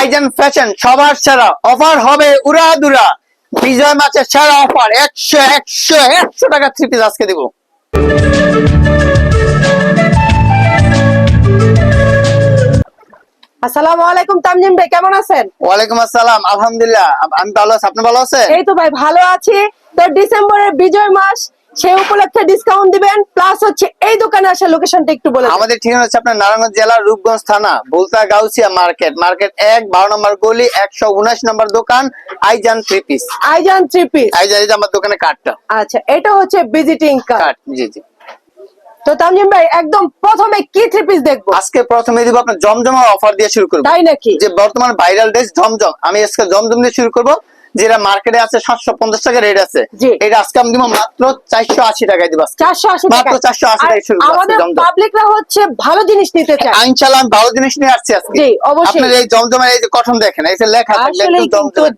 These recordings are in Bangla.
আইজান ফ্যাশন সবার সেরা অফার হবে উড়াদুরা। বিজয় মাসের সেরা অফার একশো একশো একশো টাকা থ্রি পিস আজকে দিব। আসসালামু আলাইকুম তামজিম ভাই কেমন আছেন? ওয়ালাইকুম আসসালাম আলহামদুলিল্লাহ। আমি ভালো আছি আপনি ভালো আছেন? এই তো ভাই ভালো আছি। তো ডিসেম্বরের বিজয় মাস সেই উপলক্ষে ডিসকাউন্ট দিবেন প্লাস হচ্ছে এই দোকানে আসার লোকেশনটা একটু বলে আমাদের ঠিকানা হচ্ছে আপনার নারায়ণগঞ্জ জেলার রূপগঞ্জ থানা বুলতা গাউসিয়া মার্কেট। মার্কেট এক বারো নম্বর গলি একশো উনাশ নম্বর দোকান Aijan three piece Aijan three piece Aijan আমার দোকানে কার্ডটা আচ্ছা এটা হচ্ছে ভিজিটিং কার্ড জি জি। তো তামজিম ভাই একদম প্রথমে কি থ্রি পিস দেখব? আজকে প্রথমে দিব আপনার জমজমা অফার দিয়ে শুরু করব। তাই নাকি? যে বর্তমান ভাইরাল ড্রেস জমজম আমি আজকে জমজম দিয়ে শুরু করব। যেটা মার্কেটে আছে সাতশো পঞ্চাশ টাকা রেট আছে। এটা আজকে আমি দিব মাত্র চারশো আশি টাকায় দিব। চারশো আশি মাত্র 480 টাকায় শুরু করছি আমাদের জমজম। পাবলিকরা হচ্ছে ভালো জিনিস নিতে চায়। ইনশাল্লাহ আমি ভালো জিনিস নিয়ে আসছি আজকে। অবশ্যই। আপনার এই জমজমের এই যে কঠন দেখেন এই যে লেখা।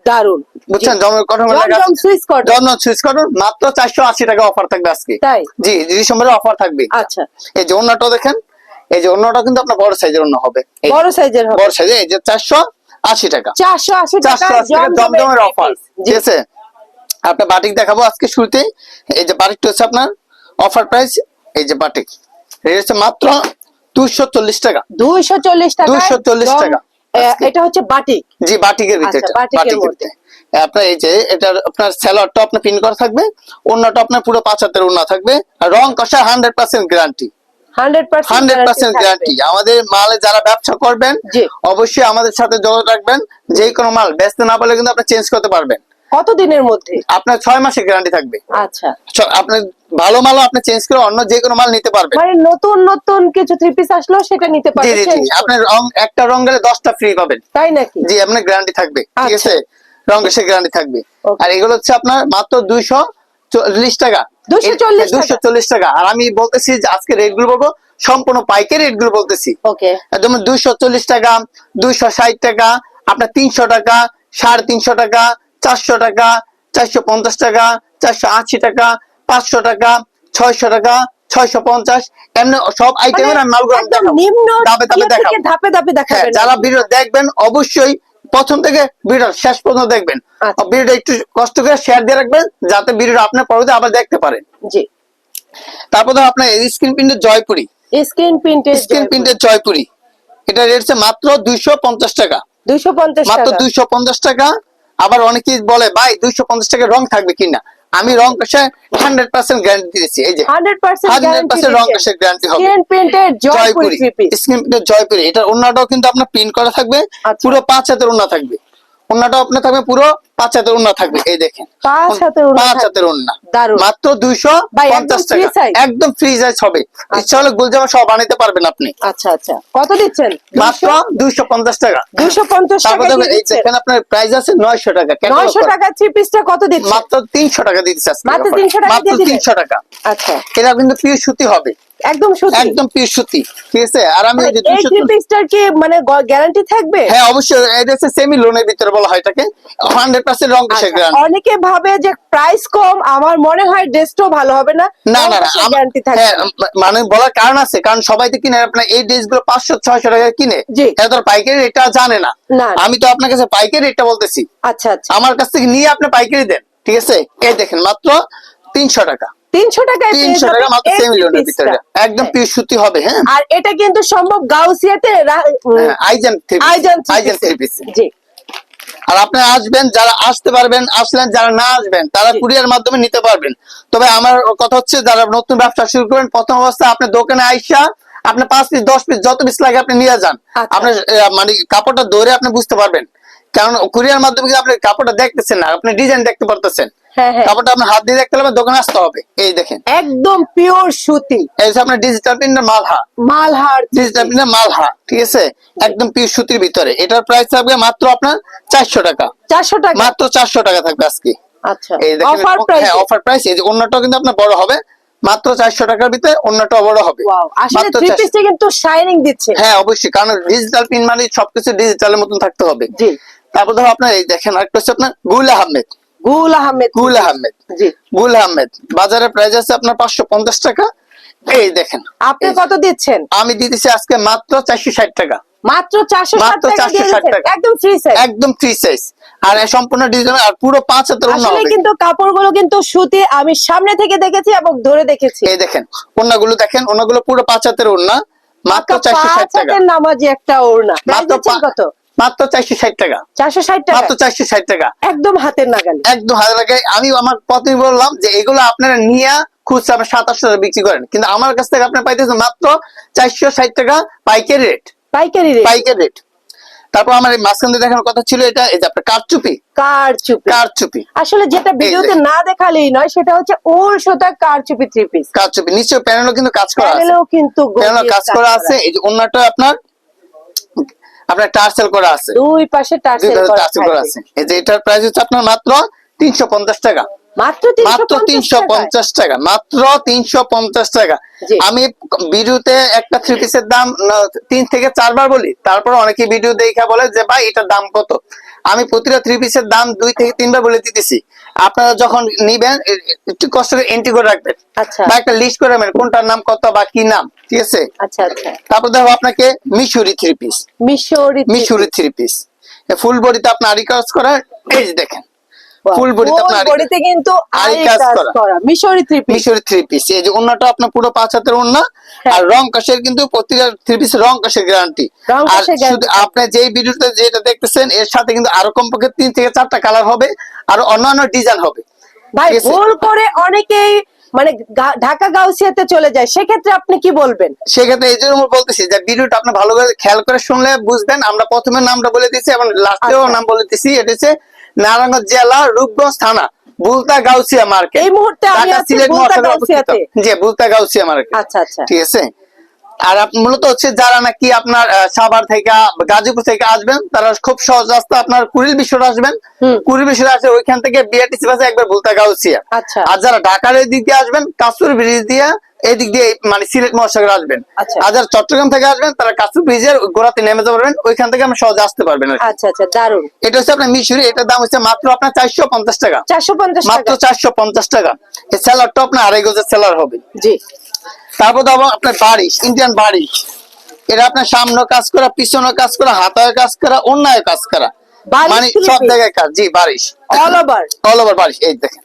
দারুণ বুঝছেন? জমের কঠন জমজম আছে। সুইচ কটন জমজম সুইচ কটন মাত্র চারশো আশি টাকা অফার থাকবে আজকে। জি ডিসেম্বরে অফার থাকবে। আচ্ছা। এই যে অন্যটা দেখেন এই যে অন্যটা কিন্তু আপনার বড় সাইজের অন্য হবে। বড় সাইজের হবে। বড় সাইজে এই যে চারশো আশি টাকা। চারশো আশি চারশো আশি টাকা জমজমের অফার ঠিক আছে? আপনার বাটিক দেখাবো আজকে শুরুতে এই যে বাটিকটা হচ্ছে আপনার অফার প্রাইস এই যে বাটিক। হচ্ছে মাত্র দুশো চল্লিশ টাকা। দুইশো চল্লিশ টাকা 240 টাকা। এটা হচ্ছে বাটিক। জি বাটিকের ভিতরে আচ্ছা, বাটিকের মধ্যে। আপনার এই যে এটা আপনার স্যালাডটা আপনার পিন করা থাকবে অন্যটা আপনার পুরো পাঁচ হাতের ওন্না থাকবে আর রং কষা হান্ড্রেড পার্সেন্ট গ্যারান্টি গ্যারান্টি আমাদের মালে যারা ব্যবসা করবেন অবশ্যই আমাদের সাথে যোগাযোগ রাখবেন। যে কোনো মাল ব্যস্ত না পারলে কিন্তু আপনি চেঞ্জ করতে পারবেন। কত দিনের মধ্যে? আপনার ছয় মাসের গ্যারান্টি থাকবে। আচ্ছা। আপনার ভালো মালও আপনি চেঞ্জ করে অন্য যে কোনো মাল নিতে পারবেন। মানে নতুন নতুন কিছু থ্রি পিস আসলো সেটা নিতে জি পারবে জি জি। আপনার রং একটা রং গেলে দশটা ফ্রি পাবেন। তাই নাকি? জি আপনার গ্যারান্টি থাকবে। ঠিক আচ্ছা। আছে? রং সে গ্যারান্টি থাকবে। আর এগুলো হচ্ছে আপনার মাত্র দুইশো চল্লিশ 240 টাকা। দুশো চল্লিশ টাকা। আর আমি বলতেছি যে আজকে রেটগুলো বলব সম্পূর্ণ পাইকারি রেটগুলো বলতেছি। ওকে। একদম দুইশো চল্লিশ টাকা দুইশো ষাট টাকা আপনার তিনশো টাকা সাড়ে তিনশো টাকা চারশো টাকা চারশো পঞ্চাশ টাকা চারশো আশি টাকা পাঁচশো টাকা ছয়শো টাকা ছয়শো পঞ্চাশ। এমনি সব আইটেমের আমি মালগুলো আমি মানে। নিম্ন ধাপে ধাপে দেখাবো। হ্যাঁ যারা ভিডিও দেখবেন অবশ্যই প্রথম থেকে ভিডিও শেষ পর্যন্ত দেখবেন। আচ্ছা। ভিডিওটা একটু কষ্ট করে শেয়ার দিয়ে রাখবেন যাতে ভিডিওটা আপনার পরবর্তী আবার দেখতে পারেন। জি। তারপর ধর আপনার স্ক্রিন প্রিন্টের জয়পুরি। স্ক্রিন প্রিন্টের স্ক্রিন প্রিন্টের জয়পুরি। এটা রেট মাত্র দুইশো পঞ্চাশ টাকা। দুইশো পঞ্চাশ মাত্র দুইশো পঞ্চাশ টাকা। আবার অনেকেই বলে ভাই দুইশো পঞ্চাশ টাকা রং থাকবে কিনা? আমি রং কষে হান্ড্রেড পার্সেন্ট গ্যারান্টি দিয়েছি এই যে হান্ড্রেড পার্সেন্ট রং কষে গ্যারান্টি হবে। জয়পুরি। স্ক্রিন প্রিন্টের জয়পুরি। এটার ওন্নাটাও কিন্তু আপনার প্রিন্ট করা থাকবে। আচ্ছা। পুরো পাঁচ হাতের ওনা থাকবে। আপনার থাকবে পুরো পাঁচ হাতের ওন্না থাকবে এই দেখেন। পাঁচ হাতের পাঁচ হাতের ওন্না মাত্র দুইশো পঞ্চাশ টাকা। একদম ফ্রি সাইজ হবে। ইচ্ছা হলে গুলজামা সব বানাইতে পারবেন আপনি। আচ্ছা আচ্ছা। কত দিচ্ছেন? মাত্র দুইশো পঞ্চাশ টাকা। দুইশো পঞ্চাশ টাকা এই দেখেন আপনার প্রাইস আছে নয়শো টাকা নয়শো। টাকা থ্রি পিসটা কত দিচ্ছেন মাত্র তিনশো টাকা আজকে মাত্র। 300 টাকা মাত্র? তিনশো টাকা। আচ্ছা। এটা কিন্তু পিওর সুতি হবে। একদম সুতি একদম পিওর সুতি ঠিক আছে? আর আমি যে মানে এই পিসটার কি মানে গ্যারান্টি থাকবে? হ্যাঁ অবশ্যই। এটা হচ্ছে সেমি লোনের ভিতরে বলা হয় এটাকে হান্ড্রেড পার্সেন্ট রং কষে গ্রান্ড আচ্ছা, অনেকে ভাবে যে প্রাইস কম আমার মনে হয় ড্রেসটাও ভালো হবে না। না না গ্যারান্টি থাকবে। হ্যাঁ মানে বলার কারণ আছে কারণ সবাই তো কিনে আপনার এই ড্রেসগুলো পাঁচশো ছয়শো টাকা কিনে। এটা তো পাইকারি রেটটা জানে না। আমি তো আপনার কাছে পাইকারি রেটটা বলতেছি। আচ্ছা আচ্ছা। আমার কাছ থেকে নিয়ে আপনি পাইকারি দেন ঠিক আছে? এই দেখেন মাত্র তিনশো টাকা। তিনশো টাকায় পেয়ে তিনশো টাকা মাত্র এই সেমি three লোনের piece ভিতরে একদম হ্যাঁ। সুতি হবে হ্যাঁ? আর এটা কিন্তু সম্ভব গাউসিয়াতে আইজেন আইজান আইজেন পিস জি। আর আপনি আসবেন যারা আসতে পারবেন আসলেন যারা না আসবেন তারা কুরিয়ার মাধ্যমে নিতে পারবেন। তবে আমার কথা হচ্ছে যারা নতুন ব্যবসা শুরু করবেন প্রথম অবস্থায় আপনি দোকানে আইসা আপনি পাঁচ পিস দশ পিস যত পিস লাগে আপনি নিয়ে যান। আচ্ছা। আপনার মানে কাপড়টা ধরে আপনি বুঝতে পারবেন। কারণ কুরিয়ার মাধ্যমে কিন্তু আপনি কাপড়টা দেখতেছেন না আপনি ডিজাইন দেখতে পারতেছেন। কাপড়টা আপনার হাত দিয়ে দেখতে হবে দোকানে আসতে হবে। এই দেখেন। একদম পিওর সুতি। এই আপনার ডিজিটাল প্রিন্টের মালহা। মালহার ডিজিটাল প্রিন্টের মালহা ঠিক আছে? একদম পিওর সুতির ভিতরে। এটার প্রাইস থাকবে মাত্র আপনার চারশো টাকা। চারশো টাকা? মাত্র চারশো টাকা থাকবে আজকে। আচ্ছা। এই দেখেন অফার প্রাইস অফার প্রাইস এই যে অন্যটাও কিন্তু আপনার বড় হবে। মাত্র চারশো টাকার ভিতরে অন্যটাও বড় হবে। ওয়াও আসলে মাত্র থ্রি 400 পিসটা কিন্তু শাইনিং দিচ্ছে। হ্যাঁ অবশ্যই কারণ ডিজিটাল প্রিন্ট মানে সবকিছু ডিজিটালের মতন থাকতে হবে। তারপর ধরো আপনার এই দেখেন আরেকটা হচ্ছে আপনার গুল আহমেদ। গুল আহমেদ। গুল আহমেদ। জি। গুল আহমেদ। বাজারের প্রাইস আছে আপনার পাঁচশো পঞ্চাশ টাকা। এই দেখেন। আপনি কত দিচ্ছেন? আমি দিতেছি আজকে মাত্র চারশো ষাট টাকা। মাত্র চারশো ষাট মাত্র টাকা দিয়ে 460 দিচ্ছেন। টাকা। একদম ফ্রি সাইজ একদম ফ্রি সাইজ আর সম্পূর্ণ ডিজাইন আর পুরো পাঁচ হাতের ওড়না আসলে কিন্তু কাপড়গুলো কিন্তু সুতি আমি সামনে থেকে দেখেছি এবং ধরে দেখেছি। এই দেখেন ওড়নাগুলো দেখেন ওড়নাগুলো পুরো পাঁচ হাতের ওড়না। মাত্র চারশো ষাট টাকা। নামাজি একটা ওড়না। মাত্র কত? মাত্র চারশো ষাট টাকা। চারশো ষাট টাকা? মাত্র চারশো ষাট টাকা। একদম হাতের নাগালে। একদম হাজার টাকা আমি আমার প্রথমে বললাম যে এগুলো আপনারা নিয়ে খুচরা আপনার সাতাশশো টাকা বিক্রি করেন। কিন্তু আমার কাছ থেকে আপনার পাইতেছেন মাত্র চারশো ষাট টাকা পাইকারি রেট। পাইকারি রেট? পাইকারি রেট। তারপর আমার মাঝখান দিয়ে দেখানোর কথা ছিল এটা এই যে আপনার কারচুপি। কার চুপি কারচুপি। আসলে যেটা ভিডিওতে না দেখালেই নয় সেটা হচ্ছে ওর সুতা কার চুপি থ্রি পিস কারচুপি। নিচে প্যানেলও কিন্তু কাজ করা আছে। প্যানেলেও কিন্তু প্যানেলও কাজ করা আছে। এই যে অন্যটা আপনার আপনার টার্সেল করা আছে। দুই পাশে টার্সেল করা। আছে। এই যে এটার প্রাইস হচ্ছে আপনার মাত্র তিনশো পঞ্চাশ টাকা। মাত্র মাত্র তিনশো পঞ্চাশ টাকা মাত্র তিনশো পঞ্চাশ টাকা। আমি ভিডিওতে একটা থ্রি পিসের দাম তিন থেকে চারবার বলি তারপর অনেকে ভিডিও দেখে বলে যে ভাই এটার দাম কত? আমি প্রতিটা থ্রি পিসের দাম দুই থেকে তিনবার বলে দিতেছি। আপনারা যখন নিবেন একটু কষ্ট করে এন্ট্রি করে রাখবেন। আচ্ছা। বা একটা লিস্ট করে রাখবেন কোনটার নাম কত বা কি নাম। ঠিক আছে? আচ্ছা আচ্ছা। তারপর দেখো আপনাকে মিশরি থ্রি পিস মিশরি মিশরি থ্রি পিস ফুল বডিতে আরি কাজ করা এই দেখেন। ফুল আপনার বডিতে কিন্তু আরি কাজ। করা। মিশরি থ্রি পিস মিশরি থ্রি পিস এই যে ওন্নাটা আপনার পুরো পাঁচ হাতের ওন্না। হ্যাঁ। আর রং কাশের কিন্তু প্রতিটা থ্রি পিস রং কাশের গ্যারান্টি আর শুধু আপনি যেই ভিডিওতে যেটা দেখতেছেন এর সাথে কিন্তু আরও কমপক্ষে তিন থেকে চারটা কালার হবে আর অন্যান্য ডিজাইন হবে। ভাই ভুল করে অনেকেই মানে ঢাকা গাউসিয়াতে চলে যায় সেক্ষেত্রে আপনি কি বলবেন? সেক্ষেত্রে এই জন্য বলতেছি যে ভিডিওটা আপনি ভালো করে খেয়াল করে শুনলে বুঝবেন। আমরা প্রথমে নামটা বলে দিচ্ছি এবং লাস্টেও আচ্ছা। নাম বলে দিচ্ছি এটা হচ্ছে নারায়ণগঞ্জ জেলা রূপগঞ্জ থানা বুলতা গাউসিয়া মার্কেট এই মুহূর্তে আমি আছি বুলতা গাউসিয়াতে। জি বুলতা গাউসিয়া মার্কেট আচ্ছা আচ্ছা। ঠিক আছে? আর মূলত হচ্ছে যারা নাকি আপনার সাভার থেকে গাজীপুর থেকে আসবেন তারা খুব সহজ রাস্তা আপনার কুড়িল বিশ্বর আসবেন। কুড়িল বিশ্বর আসে ওইখান থেকে বিআরটিসি বাসে একবার ভুলতা গাউছিয়া আচ্ছা। আর যারা ঢাকার এই দিক দিয়ে আসবেন কাস্তুর ব্রিজ দিয়ে এই দিক দিয়ে মানে সিলেট মহাসাগর আসবেন। আচ্ছা। আর যারা চট্টগ্রাম থেকে আসবেন তারা কাস্তুর ব্রিজের গোড়াতে নেমে যেতে পারবেন ওইখান থেকে আমরা সহজে আসতে পারবেন আচ্ছা আচ্ছা দারুণ এটা হচ্ছে আপনার মিশরি এটার দাম হচ্ছে মাত্র আপনার চারশো পঞ্চাশ টাকা। চারশো পঞ্চাশ মাত্র চারশো পঞ্চাশ টাকা। এই স্যালারটা আপনার আড়াই গজের স্যালার হবে। জি। তারপর দেবো আপনার বারিশ ইন্ডিয়ান বারিশ। এটা আপনার সামনে কাজ করা পিছনে কাজ করা হাতায় কাজ করা অন্যায় কাজ করা। মানে সব জায়গায় কাজ জি বারিশ। অল ওভার অল ওভার বারিশ এই দেখেন।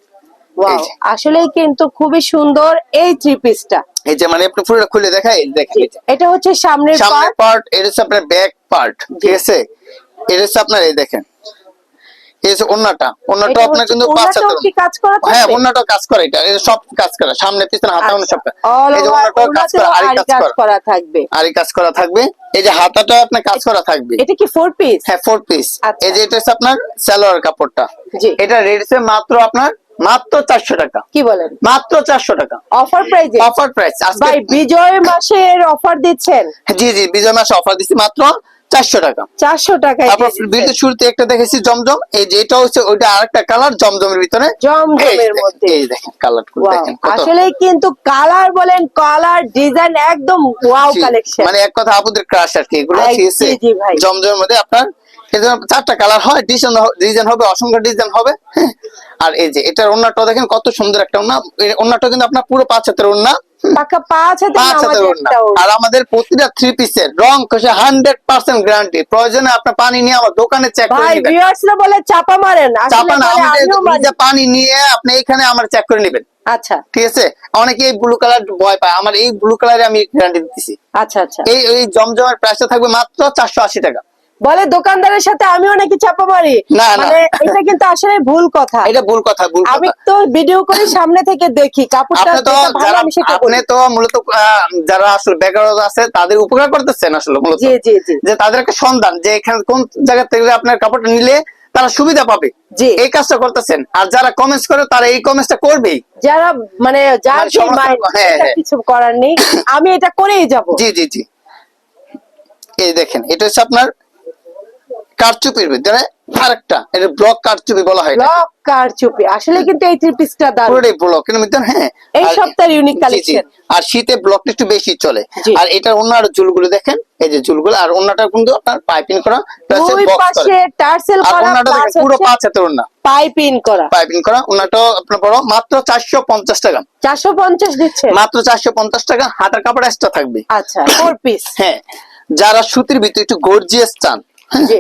আসলেই কিন্তু খুবই সুন্দর এই থ্রি পিসটা এই যে মানে আপনি পুরোটা খুলে দেখাই দেখেন এটা হচ্ছে সামনের পার্ট এটা হচ্ছে আপনার ব্যাক পার্ট ঠিক আছে? এটা হচ্ছে আপনার এই দেখেন। এই হচ্ছে অন্যটা অন্যটা আপনার কিন্তু পাঁচ কাজ করা হ্যাঁ থাকবে? কাজ করে এটা এটা সব কাজ করে সামনে পিছনে হাতা অন্য সব এই যে over কাজ করা আরি আরি কাজ কাজ করা। করা থাকবে। আরি কাজ করা থাকবে। এই যে হাতাটা আপনার কাজ করা থাকবে। এটা কি ফোর পিস হ্যাঁ ফোর পিস আচ্ছা। এই যে এটা আপনার সালোয়ার কাপড়টা। এটা রেট মাত্র আপনার মাত্র চারশো টাকা। কি বলেন? মাত্র চারশো টাকা। অফার প্রাইজে অফার প্রাইস ভাই বিজয় মাসের অফার দিচ্ছেন? জি জি বিজয় মাসে অফার দিচ্ছি মাত্র চারশো টাকা। চারশো টাকায় তারপর ভিডিও শুরুতে একটা দেখেছি জমজম। এই যে এটা হচ্ছে ওইটা আরেকটা কালার জমজমের ভিতরে। জমজমের মধ্যে। এই দেখেন কালার দেখেন আসলে কিন্তু কালার বলেন কালার ডিজাইন একদম ওয়াও কালেকশন মানে এক কথা আপুদের ক্রাশ আর কি। এগুলো। জমজমের মধ্যে আপনার চারটা কালার হয় ডিজাইন ডিজাইন হবে অসংখ্য ডিজাইন হবে। আর এই যে এটার ওন্নাটা দেখেন কত সুন্দর একটা ওন্না এই ওন্নাটা কিন্তু আপনার পুরো পাঁচ হাতের ওন্না পাকা পাঁচ হাতে। আর আমাদের প্রতিটা থ্রি পিসের রং কষে হান্ড্রেড পার্সেন্ট গ্যারান্টি প্রয়োজনে আপনার পানি নিয়ে আমার দোকানে চেক করে নেবেন। বলে চাপা মারেন। চাপা না পানি নিয়ে আপনি এখানে আমার চেক করে নেবেন। আচ্ছা। ঠিক আছে? অনেকে এই ব্লু কালার ভয় পায়। আমার এই ব্লু কালারে আমি গ্যারান্টি দিতেছি। আচ্ছা আচ্ছা। এই এই জমজমের প্রাইসটা থাকবে মাত্র চারশো আশি টাকা। বলে দোকানদারের সাথে আমিও নাকি চাপা মারি। মানে এটা কিন্তু আসলে ভুল কথা। এটা ভুল কথা ভুল আমি তো ভিডিও করে সামনে থেকে দেখি কাপড়টা তো ভালো আমি সেটা আপনি তো মূলত যারা আসলে বেকার আছে তাদের উপকার করতেছেন আসলে মূলত। জি জি জি। যে তাদের একটা সন্ধান যে এখানে কোন জায়গা থেকে আপনার কাপড়টা নিলে তারা সুবিধা পাবে। জি। এই কাজটা করতেছেন। আর যারা কমেন্টস করে তারা এই কমেন্টসটা করবেই। যারা মানে যার মানে যে হ্যাঁ, হ্যাঁ। কিছু করার নেই। আমি এটা করেই যাব। জি জি জি। এই দেখেন এটা হচ্ছে আপনার কারচুপির ভিতরে আরেকটা এটা ব্লক কারচুপি বলা হয়। ব্লক কার চুপি আসলে কিন্তু এই থ্রি পিসটা দারুণ পুরোটাই ব্লকের ভিতরে হ্যাঁ এই সপ্তাহের জি, জি। আর শীতে ব্লকটা একটু বেশি চলে। আর এটার অন্যার চুলগুলো দেখেন এই যে চুলগুলো আর অন্যটা কিন্তু আপনার পাইপিং করা দুই box করা। পাশে টার্সেল আর অন্যটা পুরো পাঁচ হাতের অন্য পাইপ করা পাইপিং করা অন্যটাও আপনার বড় মাত্র চারশো পঞ্চাশ টাকা চারশো পঞ্চাশ দিচ্ছে মাত্র চারশো পঞ্চাশ টাকা হাতার কাপড় এক্সট্রা থাকবে আচ্ছা ফোর পিস হ্যাঁ যারা সুতির ভিতরে একটু গর্জিয়াস চান।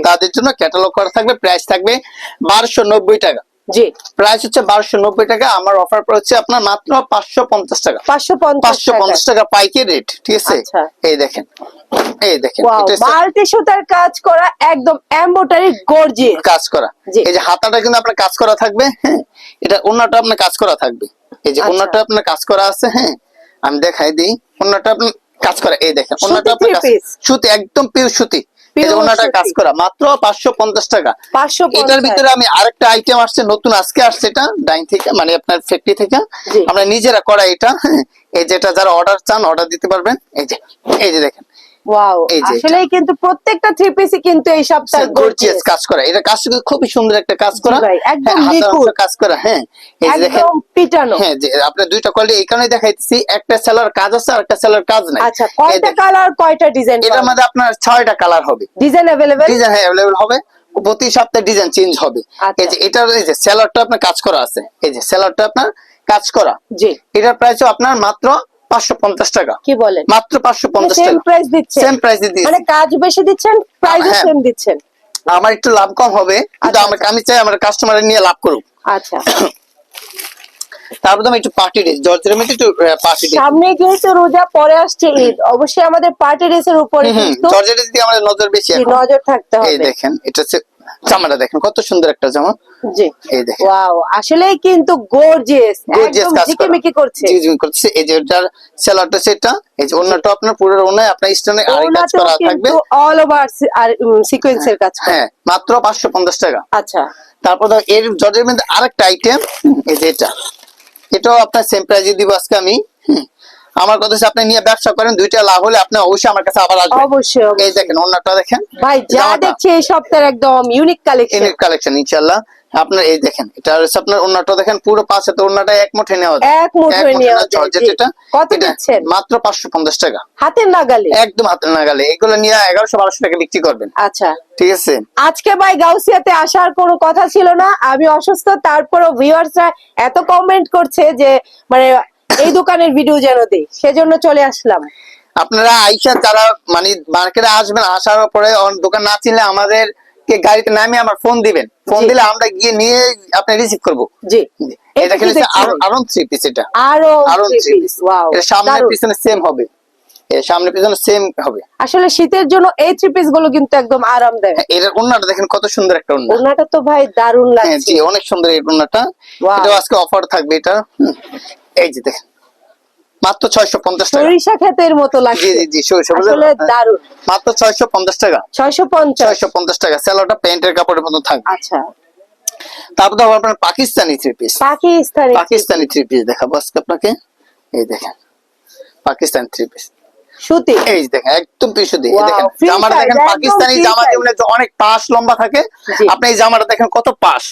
তাদের জন্য ক্যাটালগ করা থাকবে প্রাইস থাকবে বারোশো নব্বই টাকা। জি। প্রাইস হচ্ছে বারোশো নব্বই টাকা আমার অফার হচ্ছে আপনার মাত্র পাঁচশো পঞ্চাশ টাকা। পাঁচশো পঞ্চাশ পাঁচশো পঞ্চাশ টাকা পাইকারি রেট ঠিক আছে? আচ্ছা। এই দেখেন এই দেখেন সুতার কাজ করা একদম কাজ করা। এই যে হাতাটা কিন্তু আপনার কাজ করা থাকবে হ্যাঁ? এটা অন্যটা আপনার কাজ করা থাকবে। এই যে আচ্ছা। অন্যটা আপনার কাজ করা আছে হ্যাঁ? আমি দেখাই দিই অন্যটা আপনার কাজ করা এই দেখেন অন্যটা আপনার? সুতি একদম পিওর সুতি। সুতি। কাজ করা মাত্র পাঁচশো পঞ্চাশ টাকা। পাঁচশো এটার ভিতরে আমি আরেকটা আইটেম আসছে নতুন আজকে আসছে এটা ডাইন থেকে মানে আপনার ফ্যাক্টরি থেকে। আমরা নিজেরা করা এটা। হ্যাঁ, এই যেটা যারা অর্ডার চান অর্ডার দিতে পারবেন। এই যে এই যে দেখেন। ওয়াও আসলে কিন্তু প্রত্যেকটা থ্রি পিসই কিন্তু এই সপ্তাহে গর্জিয়াস কাজ করা। এটা কাজ খুবই সুন্দর একটা কাজ করা। একদম হ্যাঁ, নিখুঁত। কাজ করা হ্যাঁ। একদম পিটানো। হ্যাঁ যে আপনার দুইটা কোয়ালিটি এই কারণে দেখাইতেছি একটা সেলার কাজ আছে আর একটা সেলার কাজ নাই। আচ্ছা কয়টা কালার কয়টা ডিজাইন এটার মধ্যে আপনার ছয়টা কালার হবে। ডিজাইন ডিজাইন হবে। প্রতি সপ্তাহে ডিজাইন চেঞ্জ হবে। আচ্ছা। এই যে এটার এই যে সেলারটা আপনার কাজ করা আছে। এই যে সেলারটা আপনার কাজ করা। জি। এটার প্রাইস আপনার মাত্র পাঁচশো পঞ্চাশ টাকা। কি বলেন? মাত্র সেম প্রাইস দিচ্ছেন। সেম প্রাইস দিয়ে মানে কাজ বেশি দিচ্ছেন প্রাইসও হ্যাঁ। সেম দিচ্ছেন। আমার একটু লাভ কম হবে কিন্তু আচ্ছা, আমার আমি চাই আমার কাস্টমার নিয়ে লাভ করুক। আচ্ছা। তারপর তো একটু পার্টি ড্রেস জর্জের মধ্যে একটু পার্টি ড্রেস সামনে যেহেতু রোজা পরে আসছে ঈদ অবশ্যই আমাদের পার্টি ড্রেসের উপরে হুম কিন্তু জর্জের দিকে আমাদের নজর বেশি নজর থাকতে এই হবে। দেখেন এটা হচ্ছে জামাটা দেখেন কত সুন্দর একটা জামা। জি। এই দেখেন। ওয়াও আসলেই কিন্তু গর্জিয়াস গর্জিয়াস কাজ ঝিকিমিকি করছে। ঝিকঝিক করছে এই যে এটার সেলারটা সেটা এই যে অন্যটা আপনার পুরো আপনার স্টোনে আড়াই কাজ করা থাকবে। অল ওভার আর সিকোয়েন্সের কাজ হ্যাঁ মাত্র পাঁচশো পঞ্চাশ টাকা। আচ্ছা। তারপর এর জর্জের মধ্যে আরেকটা আইটেম এই যে এটা। এটাও আপনার সেম প্রাইজে দিব আজকে আমি। আমার কথা হচ্ছে আপনি নিয়ে ব্যবসা করেন দুইটা লাভ হলে আপনি অবশ্যই আমার কাছে আবার আসবেন। অবশ্যই এই দেখেন অন্যটা দেখেন। ভাই যা। দেখছি এই সপ্তাহের একদম ইউনিক কালেকশন ইউনিক কালেকশন ইনশাআল্লাহ। আপনার এই দেখেন এটা হচ্ছে আপনার অন্যটা দেখেন পুরো পাশে তো অন্যটা এক মুঠে নেওয়া যায়। এক মুঠে নেওয়া যায়, এটা কত দিচ্ছেন? মাত্র পাঁচশো পঞ্চাশ টাকা। হাতের নাগালে? একদম হাতে নাগালে। এগুলো নিয়ে এগারোশো বারোশো টাকা বিক্রি করবেন। আচ্ছা। ঠিক আছে? আজকে ভাই গাউসিয়াতে আসার কোনো কথা ছিল না আমি অসুস্থ তারপরও ভিউয়ার্সরা এত কমেন্ট করছে যে মানে এই দোকানের ভিডিও যেন দেই সেজন্য চলে আসলাম। আপনারা আইসা যারা মানে মার্কেটে আসবেন আসার পরে দোকান না চিনলে আমাদের কে গাড়িতে নামে আমার ফোন দিবেন। ফোন দিলে আমরা গিয়ে নিয়ে আপনি রিসিভ করব। জি। এটা কিন্তু আরন থ্রি পিস এটা। আরও আরন থ্রি পিস wow, এটা সামনে পিছনে সেম হবে। সামনে পিছনে সেম হবে। আসলে শীতের জন্য এই থ্রি পিসগুলো কিন্তু একদম আরামদায়ক। হ্যাঁ, এটার ওন্নাটা দেখেন কত সুন্দর একটা ওন্না ওনাটা তো ভাই দারুণ হ্যাঁ লাগছে। জি অনেক সুন্দর এই ওন্নাটা. এটা আজকে অফার থাকবে এটা। এই যে দেখেন মাত্র ছয়শো পঞ্চাশ টাকা। সরিষা ক্ষেতের মতো জি লাগছে। জি জি সরিষা আসলে দারুণ। মাত্র ছয়শো পঞ্চাশ টাকা। ছয়শো পঞ্চাশ। ছয়শো পঞ্চাশ টাকা। স্যালোটা প্যান্টের কাপড়ের মতো থাকবে। আচ্ছা। তারপর তো আপনার Pakistani three piece Pakistani Pakistani three piece দেখাবো আজকে আপনাকে। এই দেখেন পাকিস্তানি থ্রি পিস সুতি। এই দেখেন একদম দিয়ে দেখেন জামাটা দেখেন পাকিস্তানি জামা। যেমন অনেক পাশ লম্বা থাকে। আপনি এই জামাটা দেখেন কত পাশ।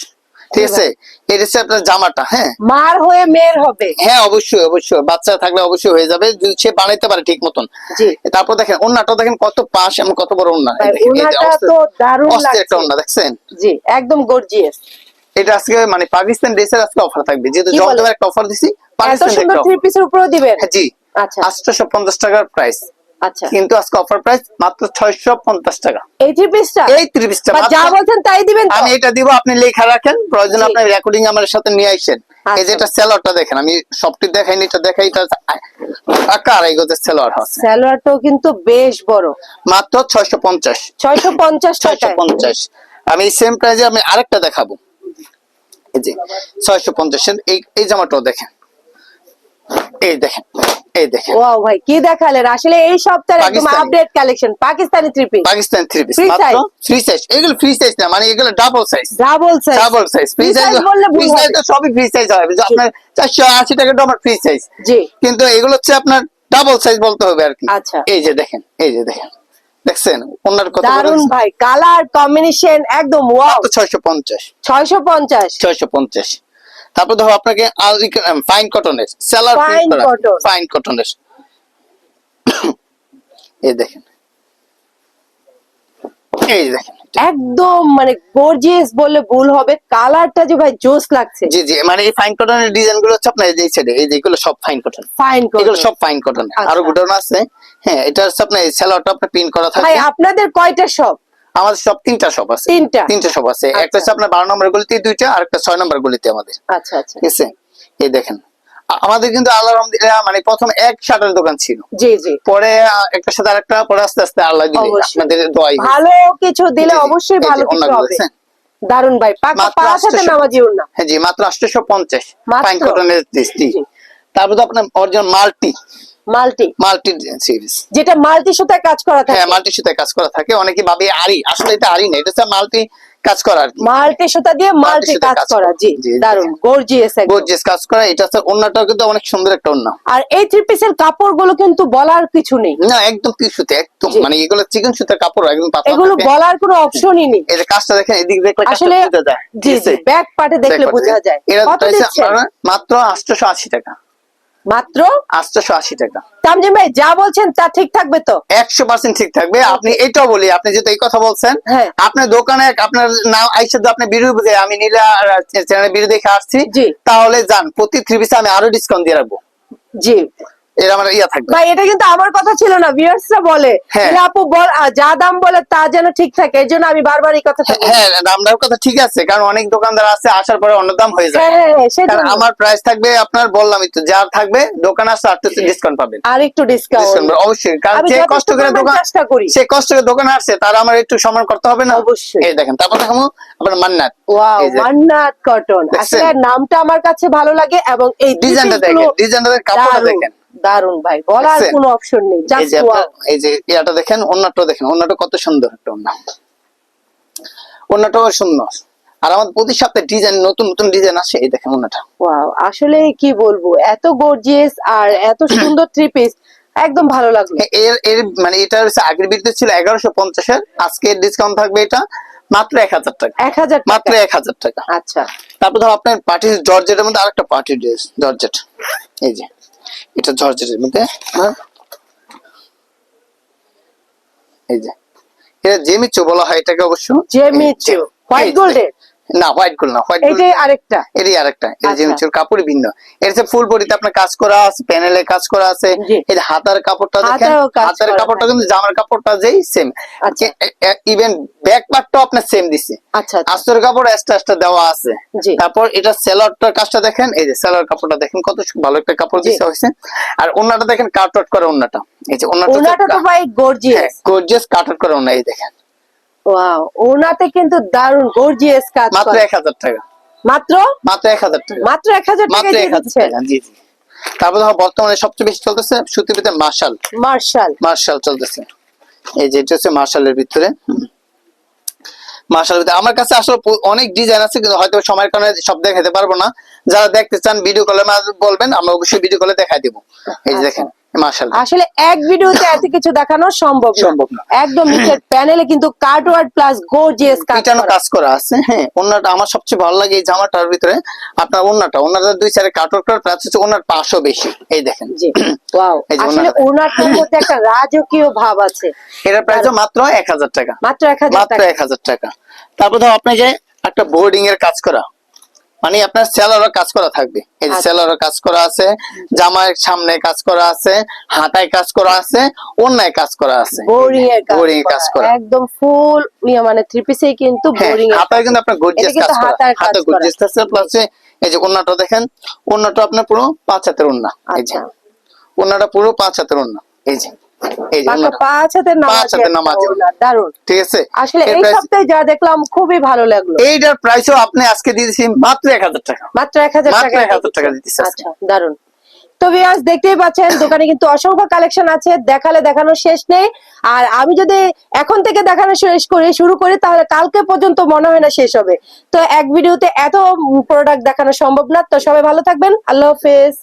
ঠিক আছে? এটা হচ্ছে আপনার জামাটা হ্যাঁ? মার হয়ে মেয়ের হবে। হ্যাঁ অবশ্যই অবশ্যই। বাচ্চা থাকলে অবশ্যই হয়ে যাবে। যদি সে বানাইতে পারে ঠিক মতন। তারপর দেখেন ওন্নাটা দেখেন কত পাশ এবং কত বড় ওন্না। একটা ওন্না দেখছেন? জি একদম গর্জিয়াস এটা আজকে মানে পাকিস্তান ড্রেসের আজকে অফার থাকবে। যেহেতু বলেন? একটা অফার দিছি পাকিস্তান থ্রি পিসের উপরেও দিবেন? জি। আচ্ছা। টাকার প্রাইস আচ্ছা। কিন্তু আজকে অফার প্রাইস মাত্র ছয়শো পঞ্চাশ টাকা। এই থ্রি এই ত্রিশটা যা বলছেন তাই দিবেন আমি এটা দিব আপনি লেখা রাখেন প্রয়োজন জি। আপনার রেকর্ডিং আমার সাথে নিয়ে আসেন। এই যে আচ্ছা। এটা সেলরটা দেখেন আমি সবটি দেখাইনি এটা দেখাই এটা আকা আড়াই গজের সেলর আছে। সালোয়ারটাও কিন্তু বেশ বড়। মাত্র ছয়শো পঞ্চাশ। ছয়শো পঞ্চাশ ছয়শো টাকায় পঞ্চাশ। আমি সেম প্রাইজে আমি আরেকটা দেখাবো। এই যে ছয়শো পঞ্চাশের এই এই জামাটাও দেখেন। এই দেখেন। এই দেখেন। ওয়াও ভাই কি দেখালেন? আসলে এই সপ্তাহের একদম update collection Pakistani three piece Pakistan three piece মাত্র ফ্রি সাইজ এগুলো ফ্রি সাইজ না মানে এগুলো double size double size double size free size size বললে ভুল ফ্রি সাইজ তো সবই ফ্রি সাইজ হবে। আপনার চারশো আশি টাকা ফ্রি সাইজ জি। কিন্তু এগুলো হচ্ছে আপনার ডাবল সাইজ বলতে হবে আর কি। আচ্ছা। এই যে দেখেন এই যে দেখেন। দেখছেন? ওনার কত দারুণ ভাই কালার কম্বিনেশন একদম ওয়াও ছয়শো পঞ্চাশ। ছয়শো পঞ্চাশ। ছয়শো পঞ্চাশ। তারপর ধরো আপনাকে ফাইন কটনের সেলার ফাইন কটনের এই দেখেন। এই দেখেন একদম মানে গর্জিয়াস ভুল হবে কালারটা যে ভাই জোস লাগছে। জি জি মানে এই ফাইন কটনের ডিজাইনগুলো হচ্ছে আপনার এই সাইডে এই যেগুলো সব ফাইন কটন ফাইন এগুলো সব ফাইন কটন আচ্ছা। আরও গুডন আছে। হ্যাঁ এটা হচ্ছে আপনার সেলারটা আপনার প্রিন্ট করা থাকে। ভাই আপনাদের কয়টা শপ আমাদের সব তিনটা শপ আছে। তিনটা? তিনটা শপ আছে। একটা আচ্ছা। হচ্ছে আপনার বারো নম্বর গলিতে দুইটা আর একটা ছয় নম্বর গলিতে আমাদের। আচ্ছা আচ্ছা। ঠিক আছে? এই দেখেন। আমাদের কিন্তু আল্লাহ আলহামদুলিল্লাহ মানে প্রথম এক শাটার দোকান ছিল। জি জি। পরে একটা সাথে আরেকটা পরে আস্তে আস্তে আল্লাহ দিলে। আপনাদের দোয়াই ভালো কিছু দিলে। অবশ্যই ভালো কিছু হবে। দারুণ ভাই পাকা মাত্র পাঁচ হাতে 800 নামাজি উন্না। হ্যাঁ জি মাত্র আটশোশো পঞ্চাশ। মাত্র? ফাইন কটনের। তারপর তো আপনার অর্জন মাল্টি। মাল্টি। মাল্টি সিরিজ যেটা মাল্টি সুতায় কাজ করা থাকে। হ্যাঁ মাল্টি সুতায় কাজ করা থাকে। অনেকে ভাবে আরি আসলে এটা আরি না এটা হচ্ছে মাল্টি কাজ করা আর মাল্টি সুতা দিয়ে মাল্টি কাজ করা। জি। দারুণ গর্জিয়াস একদম। গোর্জিয়াস কাজ করা এটা হচ্ছে অন্যটাও কিন্তু অনেক সুন্দর একটা অন্য। আর এই থ্রি পিসের কাপড়গুলো কিন্তু বলার কিছু নেই। না একদম টিস্যুতে একদম। মানে এগুলো চিকেন সুতার কাপড় একদম পাতলা এগুলো বলার কোনো অপশনই নেই। এই যে কাজটা দেখেন এদিক দেখলে কাজটা আসলে জি ব্যাক পার্টে দেখলে বোঝা যায়। প্রাইস মাত্র আটশোশো আশি টাকা। মাত্র আটশো আশি টাকা। তামজিম ভাই যা বলছেন তা ঠিক থাকবে তো? একশো পার্সেন্ট ঠিক থাকবে। আপনি এটাও বলি আপনি যেহেতু এই কথা বলছেন হ্যাঁ। আপনার দোকানে আপনার নাম আইসে আপনি বিরুদ্ধে আমি নীলা চ্যানেলের বিরুদ্ধে দেখে আসছি। তাহলে যান প্রতি থ্রি পিসে আমি আরও ডিসকাউন্ট দিয়ে রাখব। জি। এর আমার ইয়া থাকবে। ভাই এটা কিন্তু আমার কথা ছিল না ভিউয়ার্সরা বলে। হ্যাঁ। আপু বল যা দাম বলে তা যেন ঠিক থাকে এই জন্য আমি বারবার এই কথাটা বলি। হ্যাঁ দামটার কথা ঠিক আছে কারণ অনেক দোকানদার আছে আসার পরে অন্য দাম হয়ে যায়। হ্যাঁ হ্যাঁ হ্যাঁ, কারণ আমার প্রাইস থাকবে আপনার বললামই তো যা থাকবে দোকান আসলে আটটা ডিসকাউন্ট পাবেন। আর একটু ডিসকাউন্ট অবশ্যই কারণ যে কষ্ট করে দোকান চেষ্টা করি। সে কষ্ট করে দোকানে আসছে তার আমার একটু সম্মান করতে হবে না? অবশ্যই। এই দেখেন তারপর দেখাবো আপনার মান্নাত। ওয়াও মান্নাত কটন আসলে নামটা আমার কাছে ভালো লাগে এবং এই ডিজাইনটা দেখেন ডিজাইনটা কাপড়টা দেখেন। দারুণ ভাই বলার? কোনো অপশন নেই এই যে এই যে ইয়াটা দেখেন অন্যটা দেখেন অন্যটা কত সুন্দর একটা অন্য। অন্যটাও সুন্দর। আর আমাদের প্রতি সপ্তাহে ডিজাইন নতুন নতুন ডিজাইন আসে এই দেখেন অন্যটা। ওয়াও আসলে কি বলব এত গর্জিয়াস আর এত সুন্দর থ্রি পিস একদম ভালো লাগল। এর এর মানে এটা হচ্ছে আগের বিরুদ্ধে ছিল এগারোশো পঞ্চাশের আজকে ডিসকাউন্ট থাকবে এটা মাত্র এক হাজার টাকা। এক হাজার মাত্র টাকা এক হাজার টাকা। আচ্ছা। তারপর ধর আপনার পার্টি জর্জেটের মধ্যে আরেকটা পার্টি ড্রেস জর্জেট এই যে। এটা জর্জেটের মধ্যে হ্যাঁ। এই যে। এটা জেমিচো বলা হয় এটাকে অবশ্য? জেমিচো হোয়াইট গোল্ডের। না হোয়াইট গোল্ড না হোয়াইট গোল্ড এইটাই আরেকটা। আরেকটা আচ্ছা। কাপড় ভিন্ন। এর যে ফুল বডিতে আপনার কাজ করা আছে প্যানেলে কাজ করা আছে এই হাতার কাপড়টা দেখেন হাতার কাপড়টা কিন্তু জামার কাপড়টা যেই সেম। ইভেন ব্যাক পার্টটাও আপনার সেম দিছে। আচ্ছা আচ্ছা। আস্তর কাপড় এক্সট্রা এক্সট্রা দেওয়া আছে। তারপর এটা সেলারটার কাজটা দেখেন এই যে সেলার কাপড়টা দেখেন কত ভালো একটা কাপড় জি। দিতে হয়েছে। আর ওন্নাটা দেখেন কাট আউট করে ওন্নাটা। এই যে ওন্নাটা তো ভাই গর্জিয়াস গর্জিয়াস করে ওন্না এই দেখেন। ওয়াও ওনাতে কিন্তু দারুণ গর্জিয়াস কাজ মাত্র করে। এক হাজার টাকা। মাত্র? মাত্র এক হাজার টাকা। মাত্র এক হাজার টাকা মাত্র দিয়ে এক হাজার দিচ্ছেন। টাকা জি জি। তারপর ধরো বর্তমানে সবচেয়ে বেশি চলতেছে সুতির ভিতরে মার্শাল মার্শাল মার্শাল চলতেছে। এই যে এটা হচ্ছে মার্শালের ভিতরে। মার্শাল ভিতরে। আমার কাছে আসলে অনেক ডিজাইন আছে কিন্তু হয়তো সময়ের কারণে সব দেখাতে পারব না। যারা দেখতে চান ভিডিও কলে বলবেন আমরা অবশ্যই ভিডিও কলে দেখাই দিব। এই যে আচ্ছা। দেখেন। আসলে এক ভিডিওতে এত কিছু দেখানো সম্ভব সম্ভব না। একদম নিচের প্যানেলে কিন্তু কার্ডওয়ার্ড প্লাস গর্জিয়াস কাজ করা। কাজ করা আছে হ্যাঁ। ওনাটা আমার সবচেয়ে ভালো লাগে এই জামাটার ভিতরে। আপনার ওনাটা ওনাটা দুই চারে কাটওয়ার্ক হচ্ছে ওনার পাঁচশো বেশি। এই দেখেন। জি। ওয়াও যে আসলে ওনাটা। ওনাটার মধ্যে একটা রাজকীয় ভাব আছে। এটার প্রাইস মাত্র এক হাজার টাকা। মাত্র এক হাজার মাত্র টাকা। এক হাজার টাকা। তারপর ধর আপনাকে একটা বোর্ডিং এর কাজ করা মানে আপনার সেলারও কাজ করা থাকবে। এই যে আচ্ছা। সেলারও কাজ করা আছে জামার সামনে কাজ করা আছে হাতায় কাজ করা আছে অন্যায় কাজ করা আছে। বোরিং এর কাজ করা। একদম ফুল ইয়ে মানে থ্রি পিসেই কিন্তু হ্যাঁ বোরিং হাতায় কিন্তু আপনার গর্জিয়াস কাজ করা হাতে। গর্জিয়াস আছে প্লাস এই যে ওন্নাটা দেখেন ওন্নাটা আপনার পুরো পাঁচ হাতের ওন্না এই যে। আচ্ছা। ওন্নাটা পুরো পাঁচ হাতের ওন্না এই যে। এই যে পাঁচ হাতের নামাজ পাঁচ হাতের নামাজি। ওড়না। দারুণ ঠিক আছে? আসলে এই সপ্তাহে যা দেখলাম খুবই ভালো লাগল। এইটার প্রাইসও আপনি আজকে দিয়ে মাত্র এক হাজার টাকা। মাত্র এক হাজার মাত্র টাকা 1000 টাকা দিতেছে আচ্ছা দারুণ তো ভিউয়ার্স দেখতেই পাচ্ছেন দোকানে কিন্তু অসংখ্য কালেকশন আছে দেখালে দেখানো শেষ নেই। আর আমি যদি এখন থেকে দেখানো শেষ করি শুরু করি তাহলে কালকে পর্যন্ত মনে হয় না শেষ হবে। তো এক ভিডিওতে এত প্রোডাক্ট দেখানো সম্ভব না। তো সবাই ভালো থাকবেন। আল্লাহ হাফেজ।